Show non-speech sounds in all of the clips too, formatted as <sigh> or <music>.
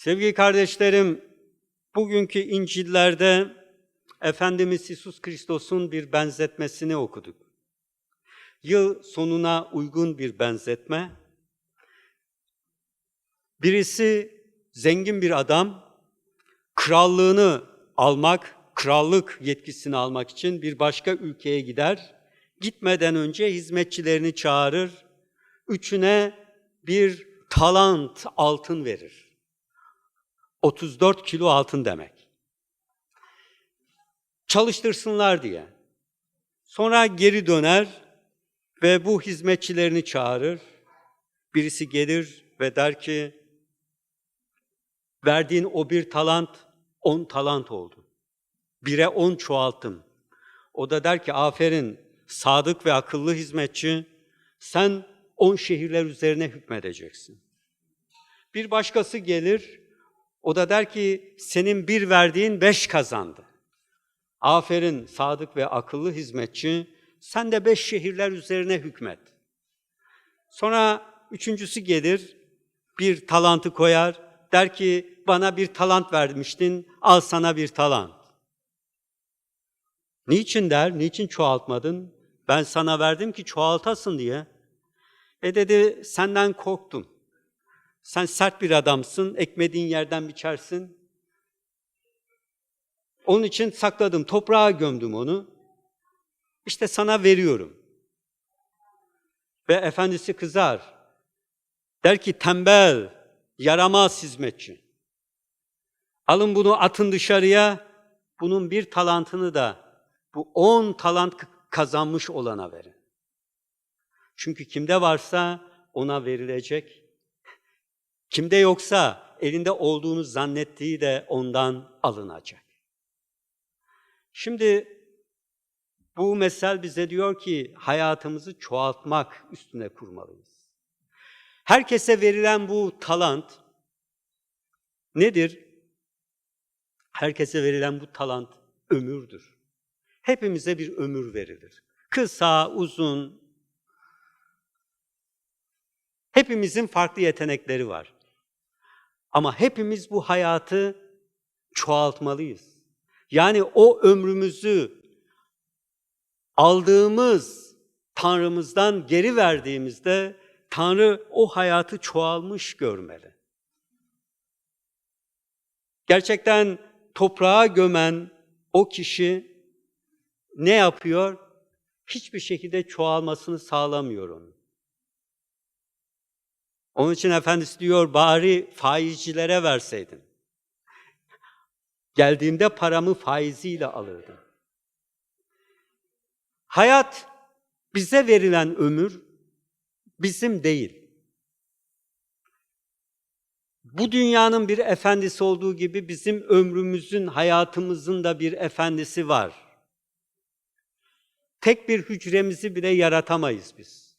Sevgili kardeşlerim, bugünkü İncil'lerde Efendimiz İsus Kristos'un bir benzetmesini okuduk. Yıl sonuna uygun bir benzetme. Birisi zengin bir adam, krallığını almak, krallık yetkisini almak için bir başka ülkeye gider. Gitmeden önce hizmetçilerini çağırır. Üçüne bir talant altın verir. 34 kilo altın demek. Çalıştırsınlar diye. Sonra geri döner ve bu hizmetçilerini çağırır. Birisi gelir ve der ki, verdiğin o bir talant, on talant oldu. Bire on çoğalttım. O da der ki, aferin sadık ve akıllı hizmetçi, sen on şehirler üzerine hükmedeceksin. Bir başkası gelir, o da der ki, senin bir verdiğin beş kazandı. Aferin sadık ve akıllı hizmetçi, sen de beş şehirler üzerine hükmet. Sonra üçüncüsü gelir, bir talantı koyar, der ki bana bir talant vermiştin, al sana bir talant. Niçin der, niçin çoğaltmadın? Ben sana verdim ki çoğaltasın diye. E dedi, senden korktum. Sen sert bir adamsın, ekmediğin yerden biçersin. Onun için sakladım, toprağa gömdüm onu. İşte sana veriyorum. Ve efendisi kızar. Der ki tembel, yaramaz hizmetçi. Alın bunu atın dışarıya, bunun bir talantını da bu on talant kazanmış olana verin. Çünkü kimde varsa ona verilecek. Kimde yoksa elinde olduğunu zannettiği de ondan alınacak. Şimdi bu mesel bize diyor ki hayatımızı çoğaltmak üstüne kurmalıyız. Herkese verilen bu talant nedir? Herkese verilen bu talant ömürdür. Hepimize bir ömür verilir. Kısa, uzun. Hepimizin farklı yetenekleri var. Ama hepimiz bu hayatı çoğaltmalıyız. Yani o ömrümüzü aldığımız Tanrımızdan geri verdiğimizde Tanrı o hayatı çoğalmış görmeli. Gerçekten toprağa gömen o kişi ne yapıyor? Hiçbir şekilde çoğalmasını sağlamıyor onun. Onun için Efendisi diyor bari faizcilere verseydin. Geldiğimde paramı faiziyle alırdım. Hayat bize verilen ömür bizim değil. Bu dünyanın bir efendisi olduğu gibi bizim ömrümüzün, hayatımızın da bir efendisi var. Tek bir hücremizi bile yaratamayız biz.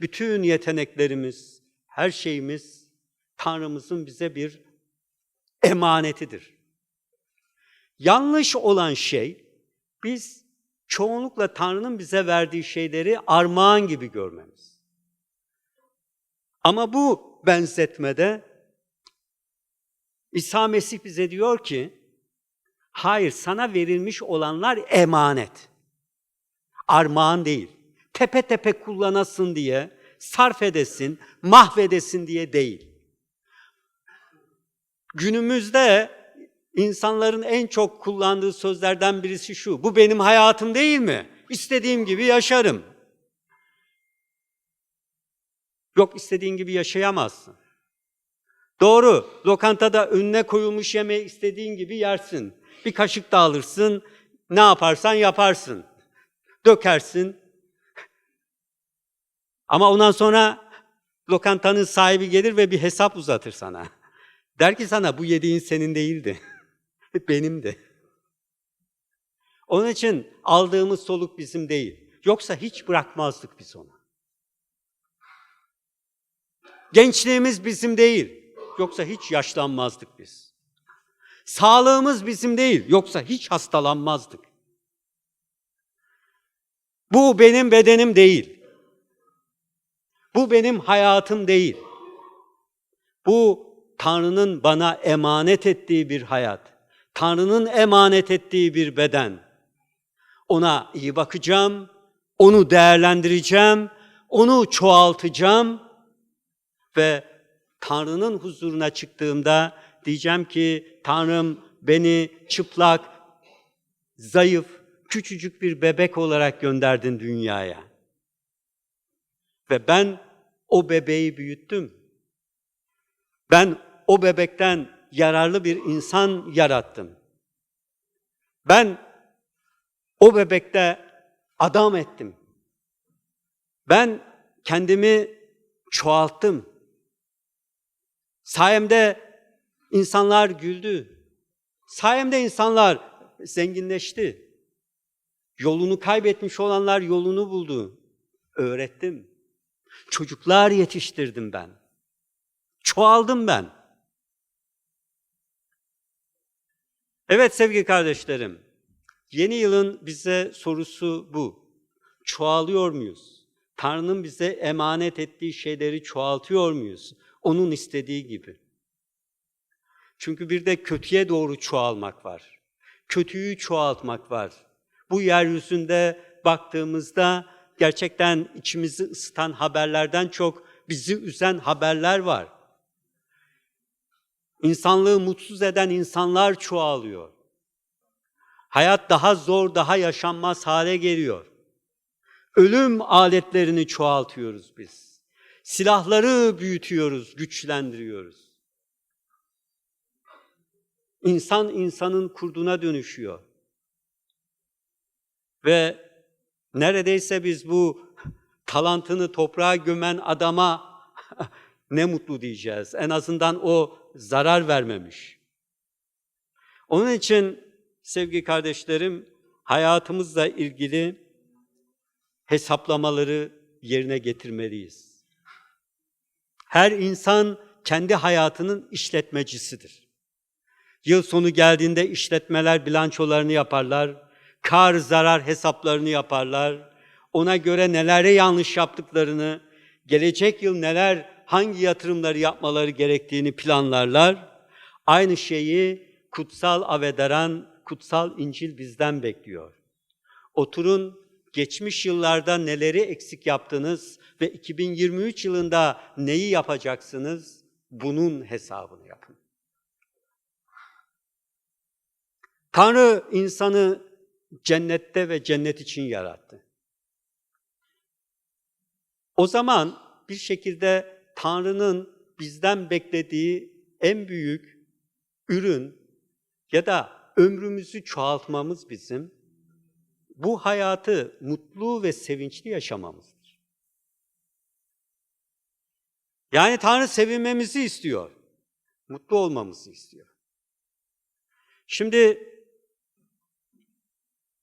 Bütün yeteneklerimiz, her şeyimiz Tanrımızın bize bir emanetidir. Yanlış olan şey biz çoğunlukla Tanrı'nın bize verdiği şeyleri armağan gibi görmemiz. Ama bu benzetmede İsa Mesih bize diyor ki, hayır sana verilmiş olanlar emanet. Armağan değil. Tepe tepe kullanasın diye, sarf edesin, mahvedesin diye değil. Günümüzde insanların en çok kullandığı sözlerden birisi şu. Bu benim hayatım değil mi? İstediğim gibi yaşarım. Yok istediğin gibi yaşayamazsın. Doğru, lokantada önüne koyulmuş yemeği istediğin gibi yersin. Bir kaşık da alırsın, ne yaparsan yaparsın. Dökersin. Ama ondan sonra lokantanın sahibi gelir ve bir hesap uzatır sana. Der ki sana bu yediğin senin değildi. <laughs> Benimdi. Onun için aldığımız soluk bizim değil. Yoksa hiç bırakmazdık biz onu. Gençliğimiz bizim değil. Yoksa hiç yaşlanmazdık biz. Sağlığımız bizim değil. Yoksa hiç hastalanmazdık. Bu benim bedenim değil. Bu benim hayatım değil. Bu Tanrı'nın bana emanet ettiği bir hayat. Tanrı'nın emanet ettiği bir beden. Ona iyi bakacağım, onu değerlendireceğim, onu çoğaltacağım ve Tanrı'nın huzuruna çıktığımda diyeceğim ki Tanrım beni çıplak, zayıf, küçücük bir bebek olarak gönderdin dünyaya. Ve ben o bebeği büyüttüm. Ben o bebekten yararlı bir insan yarattım. Ben o bebekte adam ettim. Ben kendimi çoğalttım. Sayemde insanlar güldü. Sayemde insanlar zenginleşti. Yolunu kaybetmiş olanlar yolunu buldu. Öğrettim. Çocuklar yetiştirdim ben. Çoğaldım ben. Evet sevgili kardeşlerim, yeni yılın bize sorusu bu. Çoğalıyor muyuz? Tanrı'nın bize emanet ettiği şeyleri çoğaltıyor muyuz? Onun istediği gibi. Çünkü bir de kötüye doğru çoğalmak var. Kötüyü çoğaltmak var. Bu yeryüzünde baktığımızda gerçekten içimizi ısıtan haberlerden çok bizi üzen haberler var. İnsanlığı mutsuz eden insanlar çoğalıyor. Hayat daha zor, daha yaşanmaz hale geliyor. Ölüm aletlerini çoğaltıyoruz biz. Silahları büyütüyoruz, güçlendiriyoruz. İnsan insanın kurduna dönüşüyor. Ve neredeyse biz bu talantını toprağa gömen adama <laughs> ne mutlu diyeceğiz. En azından o zarar vermemiş. Onun için sevgili kardeşlerim hayatımızla ilgili hesaplamaları yerine getirmeliyiz. Her insan kendi hayatının işletmecisidir. Yıl sonu geldiğinde işletmeler bilançolarını yaparlar, kar zarar hesaplarını yaparlar. Ona göre nelere yanlış yaptıklarını, gelecek yıl neler, hangi yatırımları yapmaları gerektiğini planlarlar. Aynı şeyi kutsal Avederan, kutsal İncil bizden bekliyor. Oturun, geçmiş yıllarda neleri eksik yaptınız ve 2023 yılında neyi yapacaksınız? Bunun hesabını yapın. Tanrı insanı cennette ve cennet için yarattı. O zaman bir şekilde Tanrı'nın bizden beklediği en büyük ürün ya da ömrümüzü çoğaltmamız bizim bu hayatı mutlu ve sevinçli yaşamamızdır. Yani Tanrı sevinmemizi istiyor. Mutlu olmamızı istiyor. Şimdi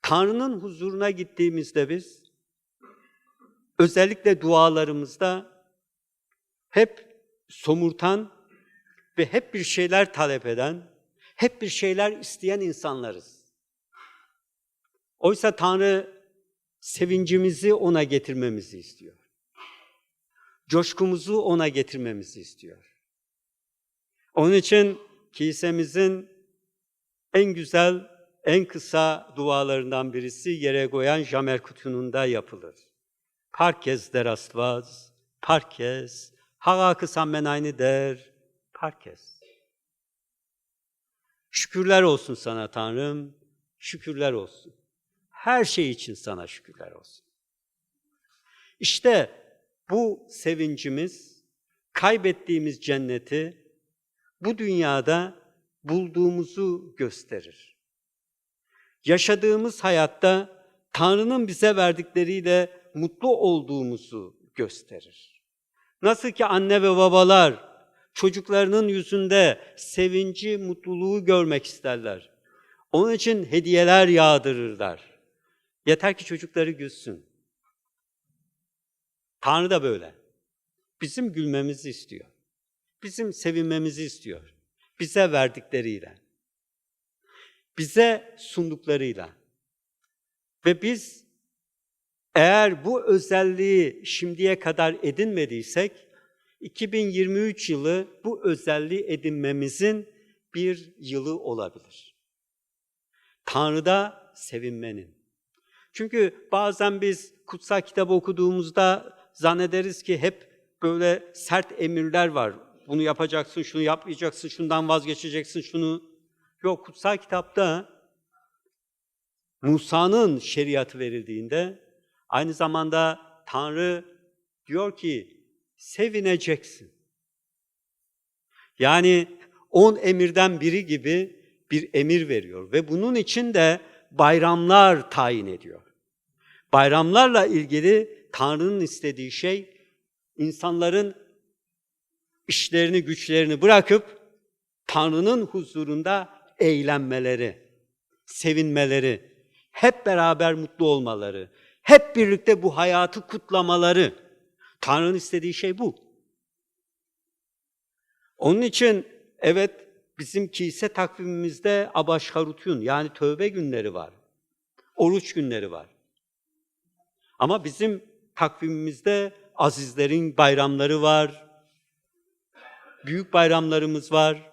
Tanrı'nın huzuruna gittiğimizde biz özellikle dualarımızda hep somurtan ve hep bir şeyler talep eden, hep bir şeyler isteyen insanlarız. Oysa Tanrı sevincimizi ona getirmemizi istiyor. Coşkumuzu ona getirmemizi istiyor. Onun için kilisemizin en güzel, en kısa dualarından birisi yere koyan Jamer kutununda yapılır. Parkez deras vaz, parkez, haga sammen aynı der, parkez. Şükürler olsun sana Tanrım, şükürler olsun. Her şey için sana şükürler olsun. İşte bu sevincimiz, kaybettiğimiz cenneti bu dünyada bulduğumuzu gösterir. Yaşadığımız hayatta Tanrı'nın bize verdikleriyle mutlu olduğumuzu gösterir. Nasıl ki anne ve babalar çocuklarının yüzünde sevinci, mutluluğu görmek isterler. Onun için hediyeler yağdırırlar. Yeter ki çocukları gülsün. Tanrı da böyle. Bizim gülmemizi istiyor. Bizim sevinmemizi istiyor. Bize verdikleriyle. Bize sunduklarıyla. Ve biz eğer bu özelliği şimdiye kadar edinmediysek 2023 yılı bu özelliği edinmemizin bir yılı olabilir. Tanrı'da sevinmenin. Çünkü bazen biz kutsal kitabı okuduğumuzda zannederiz ki hep böyle sert emirler var. Bunu yapacaksın, şunu yapmayacaksın, şundan vazgeçeceksin, şunu. Yok kutsal kitapta Musa'nın şeriatı verildiğinde aynı zamanda Tanrı diyor ki sevineceksin. Yani on emirden biri gibi bir emir veriyor ve bunun için de bayramlar tayin ediyor. Bayramlarla ilgili Tanrı'nın istediği şey insanların işlerini, güçlerini bırakıp Tanrı'nın huzurunda eğlenmeleri, sevinmeleri, hep beraber mutlu olmaları, hep birlikte bu hayatı kutlamaları. Tanrı'nın istediği şey bu. Onun için evet bizim kilise takvimimizde Abaşharutyun yani tövbe günleri var. Oruç günleri var. Ama bizim takvimimizde azizlerin bayramları var. Büyük bayramlarımız var.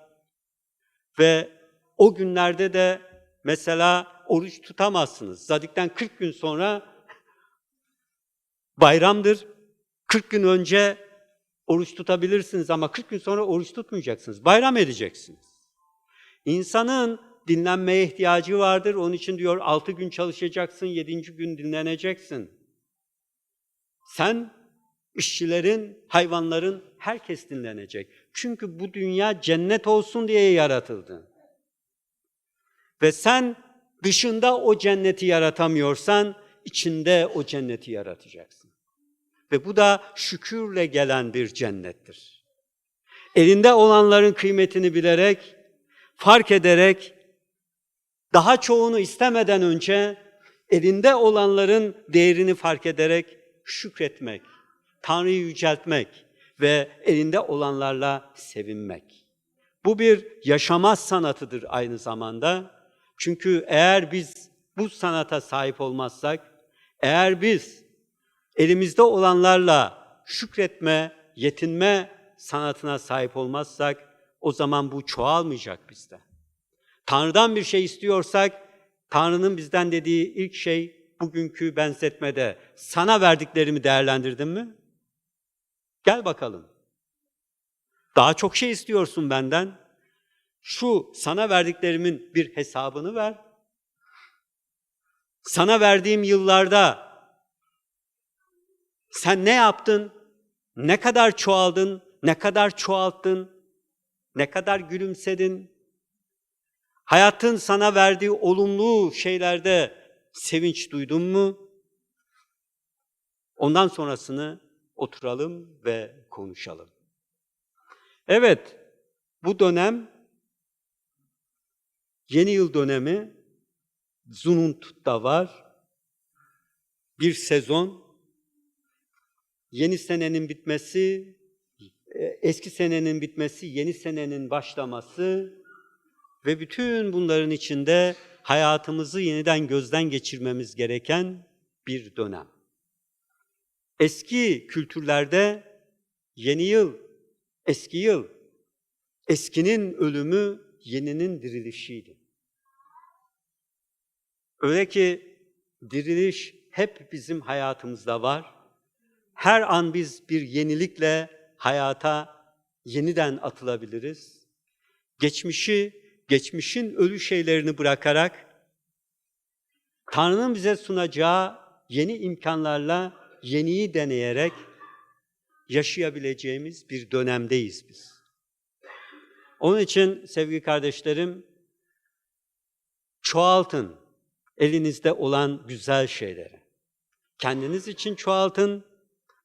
Ve o günlerde de mesela oruç tutamazsınız. Zadik'ten 40 gün sonra bayramdır. 40 gün önce oruç tutabilirsiniz ama 40 gün sonra oruç tutmayacaksınız. Bayram edeceksiniz. İnsanın dinlenmeye ihtiyacı vardır. Onun için diyor 6 gün çalışacaksın, 7. gün dinleneceksin. Sen, işçilerin, hayvanların, herkes dinlenecek. Çünkü bu dünya cennet olsun diye yaratıldı. Ve sen dışında o cenneti yaratamıyorsan, içinde o cenneti yaratacaksın. Ve bu da şükürle gelen bir cennettir. Elinde olanların kıymetini bilerek, fark ederek, daha çoğunu istemeden önce elinde olanların değerini fark ederek şükretmek, Tanrı'yı yüceltmek ve elinde olanlarla sevinmek. Bu bir yaşama sanatıdır aynı zamanda. Çünkü eğer biz bu sanata sahip olmazsak, eğer biz elimizde olanlarla şükretme, yetinme sanatına sahip olmazsak o zaman bu çoğalmayacak bizde. Tanrı'dan bir şey istiyorsak Tanrı'nın bizden dediği ilk şey bugünkü benzetmede sana verdiklerimi değerlendirdin mi? Gel bakalım. Daha çok şey istiyorsun benden. Şu sana verdiklerimin bir hesabını ver. Sana verdiğim yıllarda sen ne yaptın? Ne kadar çoğaldın? Ne kadar çoğalttın? Ne kadar gülümsedin? Hayatın sana verdiği olumlu şeylerde sevinç duydun mu? Ondan sonrasını oturalım ve konuşalım. Evet, bu dönem yeni yıl dönemi Zununt'ta var. Bir sezon, yeni senenin bitmesi, e, eski senenin bitmesi, yeni senenin başlaması ve bütün bunların içinde hayatımızı yeniden gözden geçirmemiz gereken bir dönem. Eski kültürlerde yeni yıl, eski yıl, eskinin ölümü, yeninin dirilişiydi. Öyle ki diriliş hep bizim hayatımızda var. Her an biz bir yenilikle hayata yeniden atılabiliriz. Geçmişi, geçmişin ölü şeylerini bırakarak Tanrı'nın bize sunacağı yeni imkanlarla yeniyi deneyerek yaşayabileceğimiz bir dönemdeyiz biz. Onun için sevgili kardeşlerim, çoğaltın elinizde olan güzel şeyleri. Kendiniz için çoğaltın,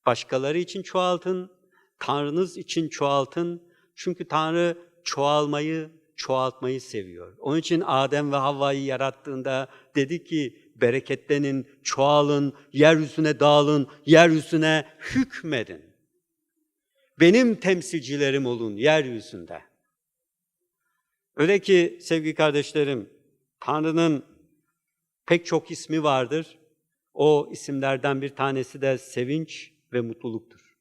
başkaları için çoğaltın, Tanrınız için çoğaltın. Çünkü Tanrı çoğalmayı, çoğaltmayı seviyor. Onun için Adem ve Havva'yı yarattığında dedi ki bereketlenin, çoğalın, yeryüzüne dağılın, yeryüzüne hükmedin. Benim temsilcilerim olun yeryüzünde. Öyle ki sevgili kardeşlerim, Tanrı'nın pek çok ismi vardır. O isimlerden bir tanesi de sevinç ve mutluluktur.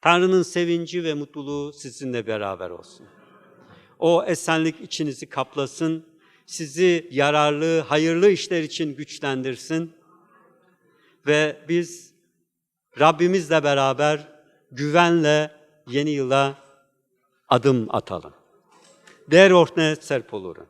Tanrı'nın sevinci ve mutluluğu sizinle beraber olsun. O esenlik içinizi kaplasın, sizi yararlı, hayırlı işler için güçlendirsin ve biz Rabbimizle beraber güvenle yeni yıla adım atalım. Դերորդն է ծեր բոլորը։